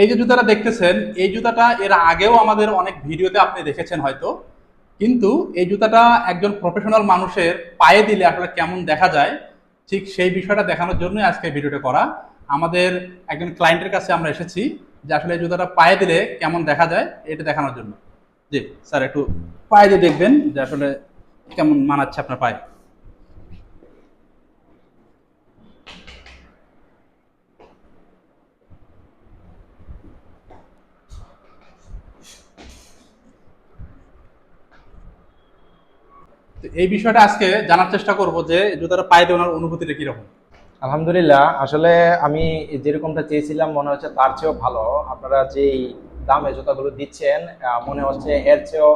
এই যে জুতাটা দেখতেছেন, এই জুতাটা এর আগেও আমাদের অনেক ভিডিওতে আপনি দেখেছেন হয়তো। কিন্তু এই জুতাটা একজন প্রফেশনাল মানুষের পায়ে দিলে আসলে কেমন দেখা যায়, ঠিক সেই বিষয়টা দেখানোর জন্যই আজকে ভিডিওটা করা। আমাদের একজন ক্লায়েন্টের কাছে আমরা এসেছি যে আসলে এই জুতাটা পায়ে দিলে কেমন দেখা যায়, এটা দেখানোর জন্য। জি, স্যার একটু পায়ে দিয়ে দেখবেন যে আসলে কেমন মানাচ্ছে আপনার পায়ে। তো এই বিষয়টা আজকে জানার চেষ্টা করব যে জুতাটা পায়ে দেওয়ার অনুভূতিটা কীরকম? আলহামদুলিল্লাহ আসলে আমি যেরকমটা চেয়েছিলাম মনে হচ্ছে তার চেয়েও ভালো। আপনারা যেই দামে জুতাগুলো দিচ্ছেন মনে হচ্ছে এর চেয়েও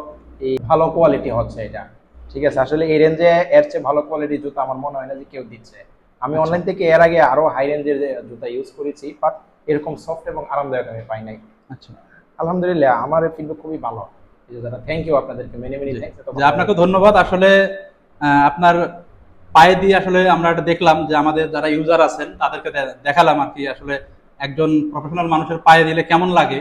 এই ভালো কোয়ালিটি হচ্ছে এটা। ঠিক আছে আসলে এই রেঞ্জে এর চেয়ে ভালো কোয়ালিটির জুতা আমার মনে হয় না যে কেউ দিচ্ছে। আমি আচ্ছা। অনলাইন থেকে এর আগে আরও হাই রেঞ্জের জুতা ইউজ করেছি বাট এরকম সফট এবং আরামদায়ক আমি পাই নাই। আচ্ছা। আলহামদুলিল্লাহ আমার ফিডব্যাক খুবই ভালো। এই থ্যাংক ইউ আপনাদেরকে মেনি মেনি থ্যাংকস আপনাকে ধন্যবাদ। আসলে আপনার পায়ে দিয়ে আসলে আমরা এটা দেখলাম যে আমাদের যারা ইউজার আছেন তাদেরকে দেখালাম আর কি। আসলে একজন প্রফেশনাল মানুষের পায়ে দিলে কেমন লাগে?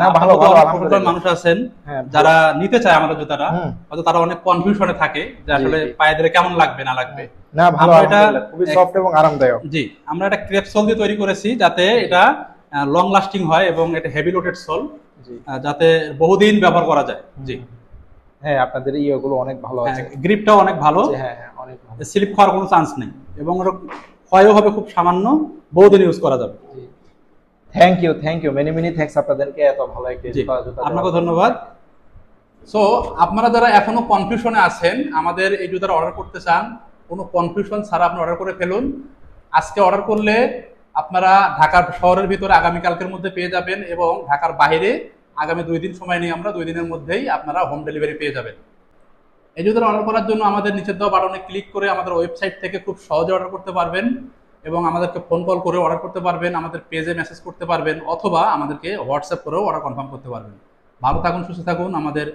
না ভালো ভালো প্রফেশনাল মানুষ আছেন হ্যাঁ যারা নিতে চায় আমাদের জুতাটা হয়তো তারা অনেক কনফিউশনে থাকে যে আসলে। পায়ে দিলে কেমন লাগবে না লাগবে। না ভালো এটা খুবই সফট এবং আরামদায়ক। জি আমরা একটা ক্রেপ সোল দিয়ে তৈরি করেছি যাতে এটা লং লাস্টিং হয় এবং এটা হেভি লোডেড সোল যাতে বহুদিন ব্যবহার করা যায়। জি। হ্যাঁ আপনাদের ইয়েগুলো অনেক ভালো আছে। গ্রিপটাও অনেক ভালো। হ্যাঁ হ্যাঁ অনেক ভালো। স্লিপ খাওয়ার কোনো চান্স নেই। এবং ওটা ক্ষয়ও হবে খুব সামান্য বহুদিন ইউজ করা যাবে। Thank you thank you many many thanks আপনাদেরকে এত ভালো একটি আপনাকে ধন্যবাদ। সো আপনারা যারা এখনও কনফিউশনে আছেন আমাদের এই জুতার অর্ডার করতে চান কোনো কনফিউশন ছাড়া আপনি অর্ডার করে ফেলুন। আজকে অর্ডার করলে আপনারা ঢাকার শহরের ভিতরে আগামীকালকের মধ্যে পেয়ে যাবেন এবং ঢাকার বাইরে আগামী দুই দিন সময় নিয়ে আমরা দুই দিনের মধ্যেই আপনারা হোম ডেলিভারি পেয়ে যাবেন। এই জুতার অর্ডার করার জন্য আমাদের নিচের দেওয়া বাটনে ক্লিক করে আমাদের ওয়েবসাইট থেকে খুব সহজে অর্ডার করতে পারবেন এবং আমাদেরকে ফোন কল করে অর্ডার করতে পারবেন, আমাদের পেজে মেসেজ করতে পারবেন অথবা আমাদেরকে হোয়াটসঅ্যাপ করেও অর্ডার কনফার্ম করতে পারবেন। ভালো থাকুন, সুস্থ থাকুন, আমাদের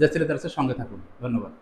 জেসিলেদার্সের সঙ্গে থাকুন। ধন্যবাদ।